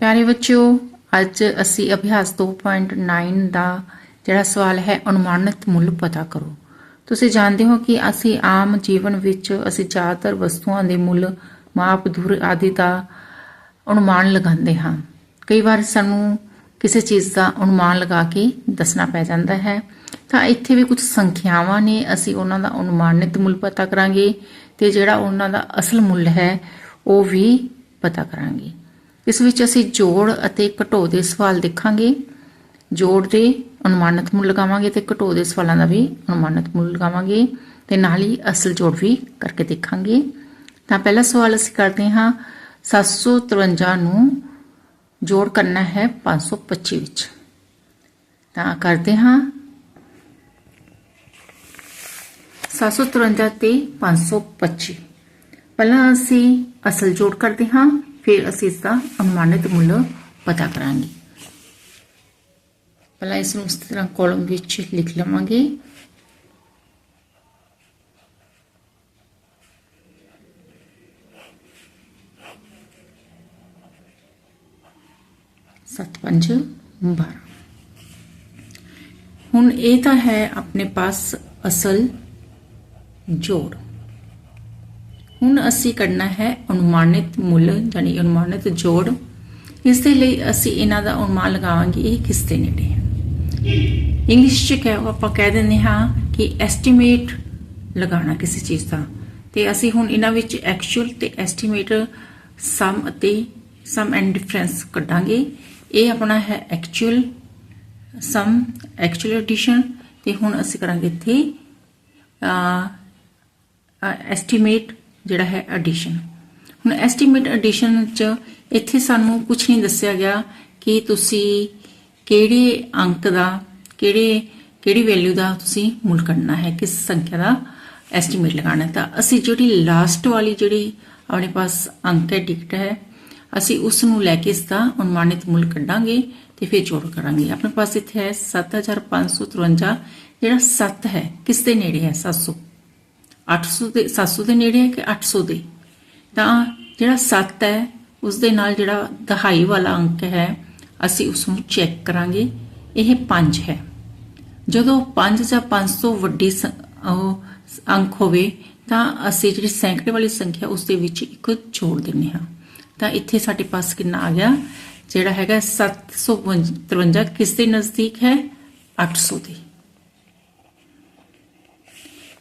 ਪਿਆਰੇ ਬੱਚਿਓ, ਅੱਜ ਅਸੀਂ ਅਭਿਆਸ 2.9 ਦਾ ਜਿਹੜਾ ਸਵਾਲ ਹੈ, ਅਨੁਮਾਨਿਤ ਮੁੱਲ ਪਤਾ ਕਰੋ। ਤੁਸੀਂ ਜਾਣਦੇ ਹੋ ਕਿ ਅਸੀਂ ਆਮ ਜੀਵਨ ਵਿੱਚ ਅਸੀਂ ਜ਼ਿਆਦਾਤਰ ਵਸਤੂਆਂ ਦੇ ਮੁੱਲ, ਮਾਪ ਦੂਰ ਆਦਿ ਦਾ ਅਨੁਮਾਨ ਲਗਾਉਂਦੇ ਹਾਂ। ਕਈ ਵਾਰ ਸਾਨੂੰ ਕਿਸੇ ਚੀਜ਼ ਦਾ ਅਨੁਮਾਨ ਲਗਾ ਕੇ ਦੱਸਣਾ ਪੈ ਜਾਂਦਾ ਹੈ। ਤਾਂ ਇੱਥੇ ਵੀ ਕੁਝ ਸੰਖਿਆਵਾਂ ਨੇ, ਅਸੀਂ ਉਹਨਾਂ ਦਾ ਅਨੁਮਾਨਿਤ ਮੁੱਲ ਪਤਾ ਕਰਾਂਗੇ ਤੇ ਜਿਹੜਾ ਉਹਨਾਂ ਦਾ ਅਸਲ ਮੁੱਲ ਹੈ, ਉਹ ਵੀ ਪਤਾ ਕਰਾਂਗੇ। ਇਸ ਵਿੱਚ ਅਸੀਂ ਜੋੜ ਅਤੇ ਘਟੋ ਦੇ ਸਵਾਲ ਦੇਖਾਂਗੇ। ਜੋੜ ਦੇ ਅਨੁਮਾਨਿਤ ਮੁੱਲ ਲਗਾਵਾਂਗੇ ਤੇ ਘਟੋ ਦੇ ਸਵਾਲਾਂ ਦਾ ਵੀ ਅਨੁਮਾਨਿਤ ਮੁੱਲ ਲਗਾਵਾਂਗੇ ਤੇ ਨਾਲ ਹੀ ਅਸਲ ਜੋੜ ਵੀ ਕਰਕੇ ਦੇਖਾਂਗੇ। ਤਾਂ ਪਹਿਲਾ ਸਵਾਲ ਅਸੀਂ ਕਰਦੇ ਹਾਂ 753 ਨੂੰ ਜੋੜ ਕਰਨਾ ਹੈ 525 ਵਿੱਚ। ਤਾਂ ਕਰਦੇ ਹਾਂ 753 ਤੇ 525 ਪਹਿਲਾਂ ਅਸੀਂ ਅਸਲ ਜੋੜ ਕਰਦੇ ਹਾਂ। ਫਿਰ ਅਸੀਂ ਇਸ ਦਾ ਅਨੁਮਾਨਿਤ ਮੁੱਲ ਪਤਾ ਕਰਾਂਗੇ ਪਹਿਲਾਂ ਇਸ ਨੂੰ ਇਸ ਤਰ੍ਹਾਂ ਕਾਲਮ ਵਿੱਚ ਲਿਖ ਲਵਾਂਗੇ ਸੱਤ ਪੰਜ 12 ਹੁਣ ਇਹ ਤਾਂ ਹੈ ਆਪਣੇ ਪਾਸ ਅਸਲ ਜੋੜ ਹੁਣ ਅਸੀਂ ਕੱਢਣਾ ਹੈ ਅਨੁਮਾਨਿਤ ਮੁੱਲ ਯਾਨੀ ਅਨੁਮਾਨਿਤ ਜੋੜ। ਇਸ ਦੇ ਲਈ ਅਸੀਂ ਇਹਨਾਂ ਦਾ ਅਨੁਮਾਨ ਲਗਾਵਾਂਗੇ, ਇਹ ਕਿਸ ਦੇ ਨੇੜੇ ਹੈ? ਇੰਗਲਿਸ਼ ਚ ਕਹਿ ਆਪਾਂ ਕਹਿ ਦਿੰਦੇ ਹਾਂ ਕਿ ਐਸਟੀਮੇਟ ਲਗਾਉਣਾ ਕਿਸੇ ਚੀਜ਼ ਦਾ। ਤੇ ਅਸੀਂ ਹੁਣ ਇਹਨਾਂ ਵਿੱਚ ਐਕਚੁਅਲ ਤੇ ਐਸਟੀਮੇਟ ਸਮ ਅਤੇ ਸਮ ਐਂਡ ਡਿਫਰੈਂਸ ਕੱਢਾਂਗੇ। ਇਹ ਆਪਣਾ ਹੈ ਐਕਚੁਅਲ ਸਮ ਐਕਚੁਅਲ ਐਡੀਸ਼ਨ ਤੇ ਹੁਣ ਅਸੀਂ ਕਰਾਂਗੇ ਇੱਥੇ ਐਸਟੀਮੇਟ ਜਿਹੜਾ ਹੈ ਐਡੀਸ਼ਨ ਹੁਣ ਐਸਟੀਮੇਟ ਐਡੀਸ਼ਨ ਚ ਇੱਥੇ ਸਾਨੂੰ ਕੁਝ ਨਹੀਂ ਦੱਸਿਆ ਗਿਆ ਕਿ ਤੁਸੀਂ ਕਿਹੜੇ ਅੰਕ ਦਾ, ਕਿਹੜੇ, ਕਿਹੜੀ ਵੈਲਿਊ ਦਾ ਤੁਸੀਂ ਮੁੱਲ ਕੱਢਣਾ ਹੈ, ਕਿਸ ਸੰਖਿਆ ਦਾ ਐਸਟੀਮੇਟ ਲਗਾਉਣਾ ਤਾਂ ਅਸੀਂ ਜਿਹੜੀ ਲਾਸਟ ਵਾਲੀ ਜਿਹੜੀ ਆਪਣੇ ਪਾਸ ਅੰਕ ਹੈ ਡਿਕਟ ਹੈ, ਅਸੀਂ ਉਸ ਨੂੰ ਲੈ ਕੇ ਇਸ ਦਾ ਅਨੁਮਾਨਿਤ ਮੁੱਲ ਕੱਢਾਂਗੇ ਤੇ ਫਿਰ ਜੋੜ ਕਰਾਂਗੇ। ਆਪਣੇ ਪਾਸ ਇੱਥੇ ਹੈ 7553 ਜਿਹੜਾ 7 ਹੈ, ਕਿਸ ਦੇ ਨੇੜੇ ਹੈ? 700 800 ਦੇ 700 ਦੇ ਨੇੜੇ ਹੈ ਕਿ 800 ਦੇ? ਤਾਂ ਜਿਹੜਾ 7 ਹੈ ਉਸ ਦੇ ਨਾਲ ਜਿਹੜਾ ਦਹਾਈ ਵਾਲਾ ਅੰਕ ਹੈ, ਅਸੀਂ ਉਸ ਨੂੰ ਚੈੱਕ ਕਰਾਂਗੇ। ਇਹ 5 ਹੈ। ਜਦੋਂ 5 ਜਾਂ 5 ਤੋਂ ਵੱਡੀ ਅੰਕ ਹੋਵੇ, ਤਾਂ ਅਸੀਂ ਜਿਹੜੀ ਸੈਂਕੜੇ ਵਾਲੀ ਸੰਖਿਆ ਉਸ ਦੇ ਵਿੱਚ ਇੱਕ ਜੋੜ ਦਿੰਨੇ ਹਾਂ। ਤਾਂ ਇੱਥੇ ਸਾਡੇ ਪਾਸ ਕਿੰਨਾ ਆ ਗਿਆ? ਜਿਹੜਾ ਹੈਗਾ 753 ਕਿਸ ਦੇ ਨਜ਼ਦੀਕ ਹੈ? 800 ਦੇ।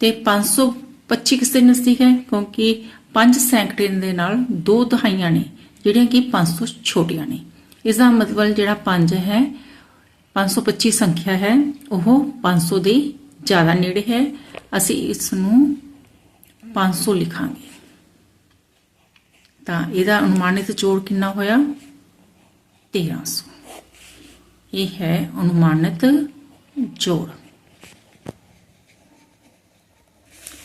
ਤੇ 525 ਕਿਸ ਦੇ ਨਜ਼ਦੀਕ ਹੈ, ਕਿਉਂਕਿ 5 ਸੈਂਕੜੇ ਦੇ ਨਾਲ ਦੋ ਦਹਾਈਆਂ ਨੇ, ਜਿਹੜੀਆਂ ਕਿ 500 ਛੋਟੀਆਂ ਨੇ। ਇਸ ਦਾ ਮਤਲਬ ਜਿਹੜਾ 5 ਹੈ 525 ਸੰਖਿਆ ਹੈ, ਉਹ 500 ਦੇ ਜ਼ਿਆਦਾ ਨੇੜੇ ਹੈ। ਅਸੀਂ ਇਸ ਨੂੰ 500 ਲਿਖਾਂਗੇ। ਤਾਂ ਇਹਦਾ ਅਨੁਮਾਨਿਤ ਜੋੜ ਕਿੰਨਾ ਹੋਇਆ? 1300 ਇਹ ਹੈ ਅਨੁਮਾਨਿਤ ਜੋੜ।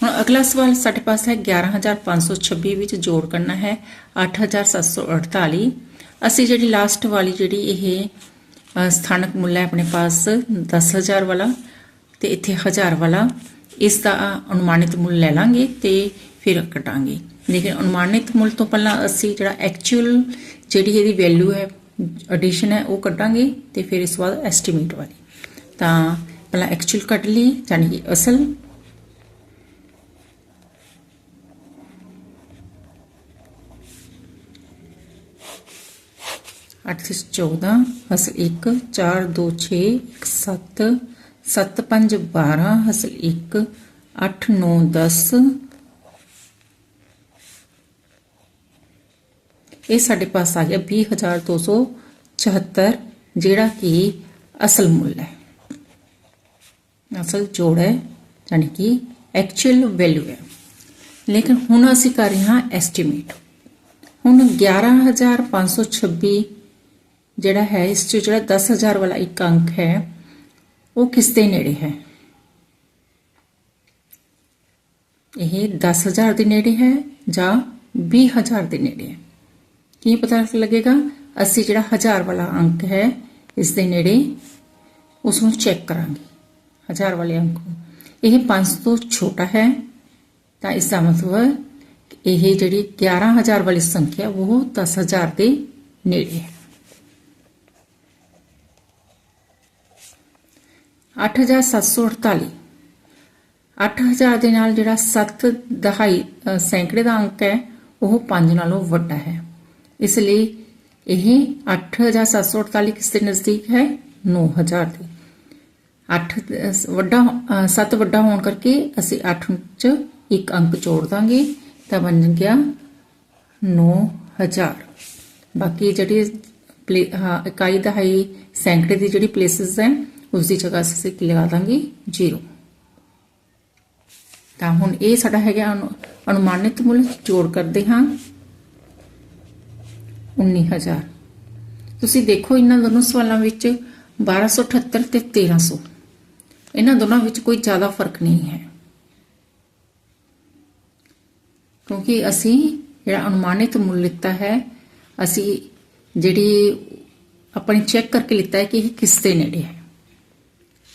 ਹੁਣ ਅਗਲਾ ਸਵਾਲ ਸਾਡੇ ਪਾਸ ਹੈ 11526 ਵਿੱਚ ਜੋੜ ਕਰਨਾ ਹੈ 8748 ਅਸੀਂ ਜਿਹੜੀ ਲਾਸਟ ਵਾਲੀ ਜਿਹੜੀ ਇਹ ਸਥਾਨਕ ਮੁੱਲ ਹੈ ਆਪਣੇ ਪਾਸ 10000 ਵਾਲਾ ਤੇ ਇੱਥੇ 1000 ਵਾਲਾ, ਇਸ ਦਾ ਅਨੁਮਾਨਿਤ ਮੁੱਲ ਲੈ ਲਾਂਗੇ ਤੇ ਫਿਰ ਕਟਾਂਗੇ। ਲੇਕਿਨ ਅਨੁਮਾਨਿਤ ਮੁੱਲ ਤੋਂ ਪਹਿਲਾਂ ਅਸੀਂ ਜਿਹੜਾ ਐਕਚੁਅਲ ਜਿਹੜੀ ਇਹਦੀ ਵੈਲਿਊ ਹੈ ਐਡੀਸ਼ਨ ਹੈ, ਉਹ ਕੱਢਾਂਗੇ ਤੇ ਫਿਰ ਇਸ ਬਾਅਦ ਐਸਟੀਮੇਟ ਵਾਲੀ। ਤਾਂ ਪਹਿਲਾਂ ਐਕਚੁਅਲ ਕੱਢ ਲਈ ਯਾਨੀ ਕਿ ਅਸਲ ਅੱਠ ਸੌ 14 ਹਸਲ 1 4 2 6 1 7 7 5 12 ਹਸਲ 1 8 9 10 ਇਹ ਸਾਡੇ ਪਾਸ ਆ ਗਿਆ 20274 ਜਿਹੜਾ ਕਿ ਅਸਲ ਮੁੱਲ ਹੈ। ਅਸਲ ਜੋੜ ਹੈ ਯਾਨੀ ਕਿ ਐਕਚੁਅਲ ਵੈਲਿਊ ਹੈ। ਲੇਕਿਨ ਹੁਣ ਅਸੀਂ ਕਰ ਰਹੇ ਹਾਂ ਐਸਟੀਮੇਟ ਹੁਣ 11526 ਜਿਹੜਾ ਹੈ, ਇਸ ਚ ਜਿਹੜਾ 10000 ਵਾਲਾ ਇੱਕ ਅੰਕ ਹੈ, ਉਹ ਕਿਸ ਦੇ ਨੇੜੇ ਹੈ? ਇਹ 10000 ਦੇ ਨੇੜੇ ਹੈ ਜਾਂ 20000 ਦੇ ਨੇੜੇ ਹੈ? ਕੀ ਪਤਾ ਲੱਗੇਗਾ? ਅਸੀਂ ਜਿਹੜਾ 1000 ਵਾਲਾ ਅੰਕ ਹੈ, ਇਸ ਦੇ ਨੇੜੇ ਉਸ ਨੂੰ ਚੈੱਕ ਕਰਾਂਗੇ 1000 ਵਾਲੇ ਅੰਕ ਨੂੰ। ਇਹ 5 ਤੋਂ ਛੋਟਾ ਹੈ, ਤਾਂ ਇਸ ਦਾ ਮਤਲਬ ਇਹ ਜਿਹੜੀ 11000 ਵਾਲੀ ਸੰਖਿਆ, ਉਹ 10000 ਦੇ ਨੇੜੇ ਹੈ। 8748 8000 ਦੇ ਨਾਲ ਜਿਹੜਾ 7 ਦਹਾਈ ਸੈਂਕੜੇ ਦਾ ਅੰਕ ਹੈ, ਉਹ 5 ਨਾਲੋਂ ਵੱਡਾ ਹੈ। ਇਸ ਲਈ ਇਹ 8748 ਕਿਸ ਦੇ ਨਜ਼ਦੀਕ ਹੈ? 9000 ਦੇ। 8 ਵੱਡਾ 7 ਵੱਡਾ ਹੋਣ ਕਰਕੇ ਅਸੀਂ 8 ਚ ਇੱਕ ਅੰਕ ਜੋੜ ਦਾਂਗੇ, ਤਾਂ ਬਣ ਗਿਆ 9000 ਬਾਕੀ ਜਿਹੜੀ ਪਲੇ- ਇਕਾਈ ਦਹਾਈ ਸੈਂਕੜੇ ਦੀ ਜਿਹੜੀ ਪਲੇਸਿਸ ਹੈ ਉਸਦੀ ਜਗ੍ਹਾ ਅਸੀਂ ਕੀ ਲਗਾ ਦਾਂਗੇ 0 ਤਾਂ ਹੁਣ ਇਹ ਸਾਡਾ ਹੈਗਾ ਅਨੁ- ਅਨੁਮਾਨਿਤ ਮੁੱਲ ਜੋੜ ਕਰਦੇ ਹਾਂ। 19000 ਤੁਸੀਂ ਦੇਖੋ ਇਹਨਾਂ ਦੋਨੋਂ ਸਵਾਲਾਂ ਵਿੱਚ 1278 ਤੇ 1300 ਇਹਨਾਂ ਦੋਨਾਂ ਵਿੱਚ ਕੋਈ ਜ਼ਿਆਦਾ ਫ਼ਰਕ ਨਹੀਂ ਹੈ। ਕਿਉਂਕਿ ਅਸੀਂ ਜਿਹੜਾ ਅਨੁਮਾਨਿਤ ਮੁੱਲ ਲਿੱਤਾ ਹੈ, ਅਸੀਂ ਜਿਹੜੀ ਆਪਾਂ ਚੈੱਕ ਕਰਕੇ ਲਿੱਤਾ ਹੈ ਕਿ ਇਹ ਕਿਸ ਦੇ ਨੇੜੇ ਹੈ।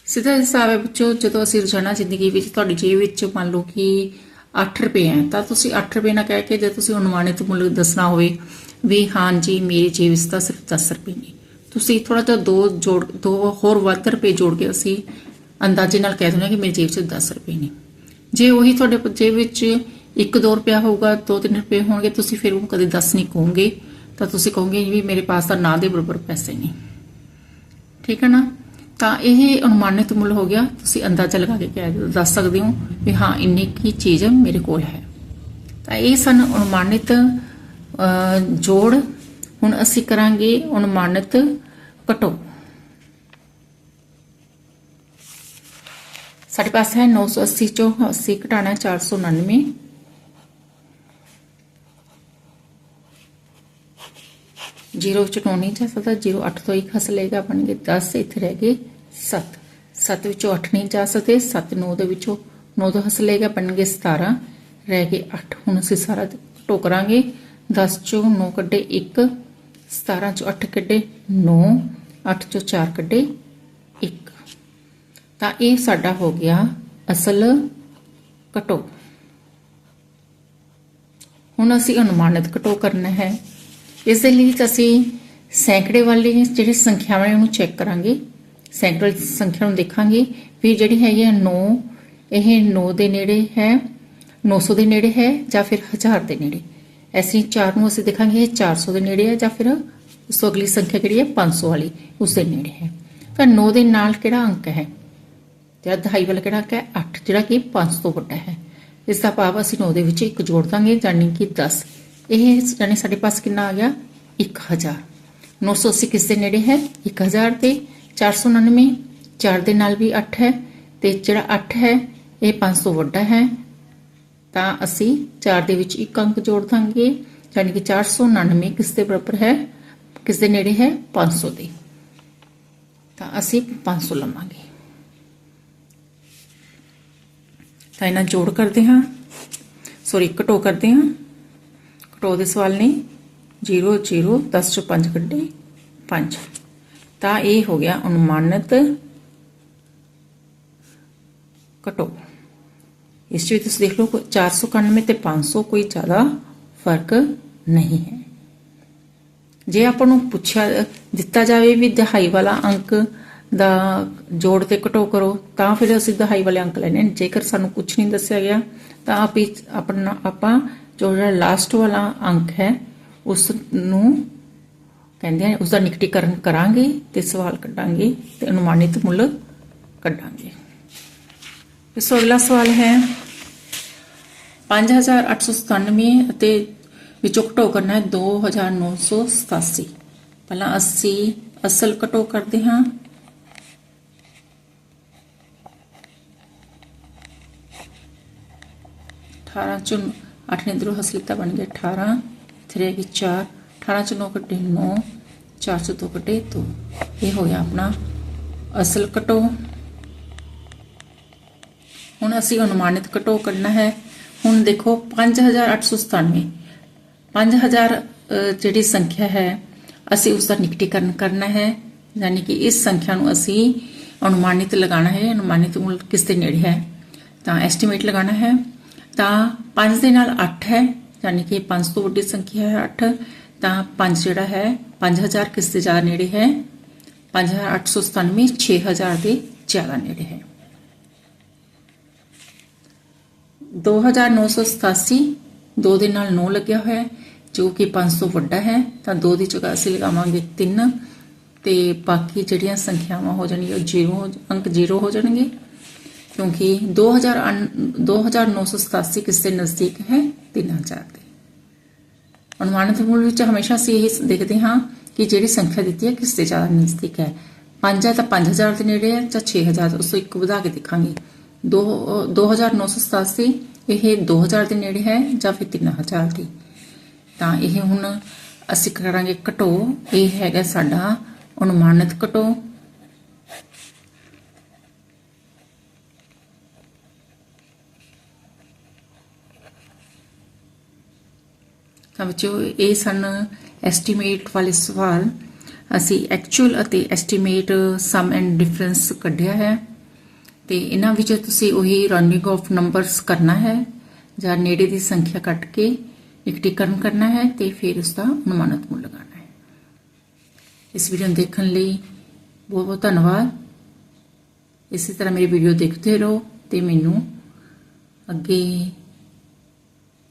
ਸਿੱਧਾ ਹਿਸਾਬ ਹੈ ਵਿੱਚੋਂ ਜਦੋਂ ਅਸੀਂ ਰੋਜ਼ਾਨਾ ਜ਼ਿੰਦਗੀ ਵਿੱਚ ਤੁਹਾਡੀ ਜੇਬ ਵਿੱਚ ਮੰਨ ਲਓ ਕਿ 8 ਰੁਪਏ ਹੈ, ਤਾਂ ਤੁਸੀਂ 8 ਰੁਪਏ ਨਾ ਕਹਿ ਕੇ ਜੇ ਤੁਸੀਂ ਅਨੁਮਾਨਿਤ ਮੁੱਲ ਦੱਸਣਾ ਹੋਵੇ ਵੀ ਹਾਂਜੀ ਮੇਰੀ ਜੇਬ ਵਿੱਚ ਤਾਂ ਸਿਰਫ 10 ਰੁਪਏ ਨੇ। ਤੁਸੀਂ ਥੋੜਾ ਜਿਹਾ ਦੋ ਜੋੜ, ਦੋ ਹੋਰ ਵੱਧ ਰੁਪਏ ਜੋੜ ਕੇ ਅਸੀਂ ਅੰਦਾਜ਼ੇ ਨਾਲ ਕਹਿ ਦਿੰਦੇ ਹਾਂ ਕਿ ਮੇਰੀ ਜੇਬ 'ਚ 10 ਰੁਪਏ ਨੇ। ਜੇ ਉਹੀ ਤੁਹਾਡੇ ਜੇਬ ਵਿੱਚ 1-2 ਰੁਪਿਆ ਹੋਊਗਾ 2-3 ਰੁਪਏ ਹੋਣਗੇ, ਤੁਸੀਂ ਫਿਰ ਉਹ ਕਦੇ 10 ਨਹੀਂ ਕਹੋਗੇ, ਤਾਂ ਤੁਸੀਂ ਕਹੋਗੇ ਵੀ ਮੇਰੇ ਪਾਸ ਤਾਂ ਨਾ ਦੇ ਬਰਾਬਰ ਪੈਸੇ ਨਹੀਂ ਠੀਕ ਹੈ ਨਾ? ਤਾਂ ਇਹ ਅਨੁਮਾਨਿਤ ਮੁੱਲ ਹੋ ਗਿਆ। ਤੁਸੀਂ ਅੰਦਾਜ਼ਾ ਲਗਾ ਕੇ ਕਹਿ ਦੱਸ ਸਕਦੇ ਹੋ ਵੀ ਹਾਂ, ਇੰਨੀ ਕੀ ਚੀਜ਼ ਮੇਰੇ ਕੋਲ ਹੈ। ਤਾਂ ਇਹ ਸਨ ਅਨੁਮਾਨਿਤ ਜੋੜ। ਹੁਣ ਅਸੀਂ ਕਰਾਂਗੇ ਅਨੁਮਾਨਿਤ ਘਟੋ। ਸਾਡੇ ਪਾਸ ਹੈ 980 ਚੋਂ 80 ਘਟਾਣਾ 499 ਜ਼ੀਰੋ ਚ ਨੌ ਨਹੀਂ ਜਾ ਸਕਦਾ ਜ਼ੀਰੋ 8 ਤੋਂ 1 ਹੱਸ ਲਏਗਾ ਬਣ ਗਏ 10 ਇੱਥੇ ਰਹਿ ਗਏ 7 7 ਵਿੱਚੋਂ 8 ਨਹੀਂ ਜਾ ਸਕਦੇ 7 9 ਦੇ ਵਿੱਚੋਂ 9 ਤੋਂ ਹੱਸ ਲਏਗਾ ਬਣ ਗਏ 17 ਰਹਿ ਗਏ 8 ਹੁਣ ਅਸੀਂ ਸਾਰਾ ਟੋ 10 ਚੋਂ 9 ਕੱਢੇ 1 17 ਚੋਂ 8 ਕੱਢੇ 9 8 ਚੋਂ 4 ਕੱਢੇ 1 ਤਾਂ ਇਹ ਸਾਡਾ ਹੋ ਗਿਆ ਅਸਲ ਘਟੋ। ਹੁਣ ਅਸੀਂ ਅਨੁਮਾਨਿਤ ਘਟੋ ਕਰਨਾ ਹੈ। ਇਸ ਦੇ ਲਈ ਅਸੀਂ ਸੈਂਕੜੇ ਵਾਲੀ ਜਿਹੜੀ ਸੰਖਿਆਵਾਂ ਨੇ ਉਹਨੂੰ ਚੈੱਕ ਕਰਾਂਗੇ। ਸੈਂਕੜੇ ਸੰਖਿਆ ਨੂੰ ਦੇਖਾਂਗੇ। ਫਿਰ ਜਿਹੜੀ ਹੈਗੀ ਹੈ 9 ਇਹ 9 ਦੇ ਨੇੜੇ ਹੈ 900 ਦੇ ਨੇੜੇ ਹੈ ਜਾਂ ਫਿਰ 1000 ਦੇ ਨੇੜੇ? ਐਸੀ 4 ਨੂੰ ਅਸੀਂ ਦੇਖਾਂਗੇ, ਇਹ 400 ਦੇ ਨੇੜੇ ਹੈ ਜਾਂ ਫਿਰ ਉਸ ਤੋਂ ਅਗਲੀ ਸੰਖਿਆ ਕਿਹੜੀ ਹੈ 500 ਵਾਲੀ, ਉਸ ਦੇ ਨੇੜੇ ਹੈ। ਤਾਂ 9 ਦੇ ਨਾਲ ਕਿਹੜਾ ਅੰਕ ਹੈ? ਜਿਹੜਾ ਦਹਾਈ ਵਾਲਾ ਕਿਹੜਾ ਅੰਕ ਹੈ? 8 ਜਿਹੜਾ ਕਿ 5 ਤੋਂ ਵੱਡਾ ਹੈ। ਇਸ ਦਾ ਭਾਵ ਅਸੀਂ 9 ਦੇ ਵਿੱਚ ਇੱਕ ਜੋੜ ਦਾਂਗੇ ਜਾਨੀ ਕਿ 10 ਇਹ ਜਾਨੀ ਸਾਡੇ ਪਾਸ ਕਿੰਨਾ ਆ ਗਿਆ? 1000 980 ਕਿਸ ਦੇ ਨੇੜੇ ਹੈ। 1000 ਤੇ 499 4 ਦੇ ਨਾਲ ਵੀ 8 ਹੈ ਤੇ ਜਿਹੜਾ 8 ਹੈ, ਇਹ 500 ਤੋਂ ਵੱਡਾ ਹੈ। ਤਾਂ ਅਸੀਂ 4 ਦੇ ਵਿੱਚ ਇੱਕ ਅੰਕ ਜੋੜ ਦਾਂਗੇ। ਜਾਨੀ ਕਿ 499 ਕਿਸ ਦੇ ਬਰਾਬਰ ਹੈ। ਕਿਸ ਦੇ ਨੇੜੇ ਹੈ 500 ਦੇ। ਤਾਂ ਅਸੀਂ 500 ਲਵਾਂਗੇ। ਤਾਂ ਇਹਨਾਂ ਜੋੜ ਕਰਦੇ ਹਾਂ। ਸੌਰੀ ਘਟੋ ਕਰਦੇ ਹਾਂ। ਘਟੋ ਦੇ ਸਵਾਲ ਨੇ। 0 0 10 ਚੋਂ 5 ਕੱਢੇ। 5 ਤਾਂ ਇਹ ਹੋ ਗਿਆ ਅਨੁਮਾਨਿਤ ਘਟੋ। ਇਸ ਵਿੱਚ ਤੁਸੀਂ ਦੇਖ ਲਓ 491 ਤੇ 500 ਕੋਈ ਜ਼ਿਆਦਾ ਫ਼ਰਕ ਨਹੀਂ ਹੈ। ਜੇ ਆਪਾਂ ਨੂੰ ਪੁੱਛਿਆ, ਦਿੱਤਾ ਜਾਵੇ ਵੀ ਦਹਾਈ ਵਾਲਾ ਅੰਕ ਦਾ ਜੋੜ ਤੇ ਘਟੋ ਕਰੋ, ਤਾਂ ਫਿਰ ਅਸੀਂ ਦਹਾਈ ਵਾਲੇ ਅੰਕ ਲੈਣੇ ਜੇਕਰ ਸਾਨੂੰ ਕੁਝ ਨਹੀਂ ਦੱਸਿਆ ਗਿਆ, ਤਾਂ ਆਪ ਆਪਣਾ ਆਪਾਂ ਜੋ ਜਿਹੜਾ ਲਾਸਟ ਵਾਲਾ ਅੰਕ ਹੈ ਉਸ ਨੂੰ ਕਹਿੰਦੇ ਆ ਉਸ ਦਾ ਨਿਕਟੀਕਰਨ ਕਰਾਂਗੇ ਤੇ ਸਵਾਲ ਕੱਢਾਂਗੇ ਤੇ ਅਨੁਮਾਨਿਤ ਮੁੱਲ ਕੱਢਾਂਗੇ। ਇਸ ਤੋਂ ਅਗਲਾ ਸਵਾਲ ਹੈ 5897 ਅਤੇ ਵਿੱਚੋਂ ਘਟੋ ਕਰਨਾ ਹੈ 2987 ਪਹਿਲਾਂ ਅਸੀਂ ਅਸਲ ਘਟੋ ਕਰਦੇ ਹਾਂ। ਅਠਾਰਾਂ ਚੋਂ 8 ਨੇ ਇਧਰੋਂ ਹਸਲਿਤਾ ਬਣ ਗਿਆ 18 ਇੱਥੇ ਰਹਿ ਗਈ 4 18 ਚੋਂ 9 ਕੱਢੇ 9 4 ਚੋਂ 2 ਕੱਢੇ 2 ਇਹ ਹੋਇਆ ਆਪਣਾ ਅਸਲ ਘਟੋ ਹੁਣ ਅਸੀਂ ਅਨੁਮਾਨਿਤ ਘਟੋ ਕਰਨਾ ਹੈ। ਹੁਣ ਦੇਖੋ 5897 5000 ਅ, ਜਿਹੜੀ ਸੰਖਿਆ ਹੈ ਅਸੀਂ ਉਸ ਦਾ ਨਿਕਟੀਕਰਨ ਕਰਨਾ ਹੈ। ਯਾਨੀ ਕਿ ਇਸ ਸੰਖਿਆ ਨੂੰ ਅਸੀਂ ਅਨੁਮਾਨਿਤ ਲਗਾਉਣਾ ਹੈ। ਅਨੁਮਾਨਿਤ ਮੁੱਲ ਕਿਸ ਦੇ ਨੇੜੇ ਹੈ? ਤਾਂ ਐਸਟੀਮੇਟ ਲਗਾਉਣਾ ਹੈ। ਤਾਂ 5 ਦੇ ਨਾਲ 8 ਹੈ, ਯਾਨੀ ਕਿ 5 ਤੋਂ ਵੱਡੀ ਸੰਖਿਆ ਹੈ 8 ਤਾਂ 5 ਜਿਹੜਾ ਹੈ 5000 ਕਿਸ ਦੇ ਜ਼ਿਆਦਾ ਨੇੜੇ ਹੈ 5897 6000 ਦੇ ਜ਼ਿਆਦਾ ਨੇੜੇ ਹੈ। 2987 2 ਦੇ ਨਾਲ 9 ਲੱਗਿਆ ਹੋਇਆ ਹੈ, ਜੋ ਕਿ 500 ਵੱਡਾ ਹੈ, ਤਾਂ 2 ਦੀ ਜਗ੍ਹਾ ਅਸੀਂ ਲਗਾਵਾਂਗੇ 3 ਤੇ ਬਾਕੀ ਜਿਹੜੀਆਂ ਸੰਖਿਆਵਾਂ ਹੋ ਜਾਣਗੀਆਂ ਉਹ 0 ਅੰਕ 0 ਹੋ ਜਾਣਗੇ। ਕਿਉਂਕਿ 2000 ਅਨ- 2987 ਕਿਸ ਦੇ ਨਜ਼ਦੀਕ ਹੈ 3000 ਦੇ। ਅਨੁਮਾਨਿਤ ਮੂਲ ਵਿੱਚ ਹਮੇਸ਼ਾ ਅਸੀਂ ਇਹ ਦੇਖਦੇ ਹਾਂ ਕਿ ਜਿਹੜੀ ਸੰਖਿਆ ਦਿੱਤੀ ਹੈ ਕਿਸ ਦੇ ਜ਼ਿਆਦਾ ਨਜ਼ਦੀਕ ਹੈ। 5 ਹੈ ਤਾਂ 5000 ਦੇ ਨੇੜੇ ਹੈ ਜਾਂ 6000 ਉਸ ਤੋਂ ਇੱਕ ਵਧਾ ਕੇ ਦੇਖਾਂਗੇ। 2 2987 ਇਹ 2000 ਦੇ ਨੇੜੇ ਹੈ ਜਾਂ ਫਿਰ 3000 ਦੀ। ਤਾਂ ਇਹ ਹੁਣ ਅਸੀਂ ਕਰਾਂਗੇ ਘਟੋ। ਇਹ ਹੈਗਾ ਸਾਡਾ ਅਨੁਮਾਨਿਤ ਘਟੋ। ਤਾਂ ਬੱਚਿਓ, ਇਹ ਸਨ ਐਸਟੀਮੇਟ ਵਾਲੇ ਸਵਾਲ। ਅਸੀਂ ਐਕਚੁਅਲ ਅਤੇ ਐਸਟੀਮੇਟ ਸਮ ਐਂਡ ਡਿਫਰੈਂਸ ਕੱਢਿਆ ਹੈ। ਤੇ ਇਹਨਾਂ ਵਿੱਚ ਤੁਸੀਂ ਉਹੀ ਰਨਿੰਗ ਆਫ ਨੰਬਰਸ ਕਰਨਾ ਹੈ, ਜਾਂ ਨੇੜੇ ਦੀ ਸੰਖਿਆ ਕੱਟ ਕੇ ਇਕੱਠੀਕਰਨ ਕਰਨਾ ਹੈ ਤੇ ਫਿਰ ਉਸ ਦਾ ਅਨੁਮਾਨਿਤ ਮੁੱਲ ਲਗਾਉਣਾ ਹੈ। ਇਸ ਵੀਡੀਓ ਨੂੰ ਦੇਖਣ ਲਈ ਬਹੁਤ ਬਹੁਤ ਧੰਨਵਾਦ। ਇਸੇ ਤਰ੍ਹਾਂ ਮੇਰੀ ਵੀਡੀਓ ਦੇਖਦੇ ਰਹੋ ਤੇ ਮੈਨੂੰ ਅੱਗੇ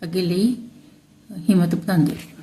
ਅੱਗੇ ਲਈ हिम्मत बधांदे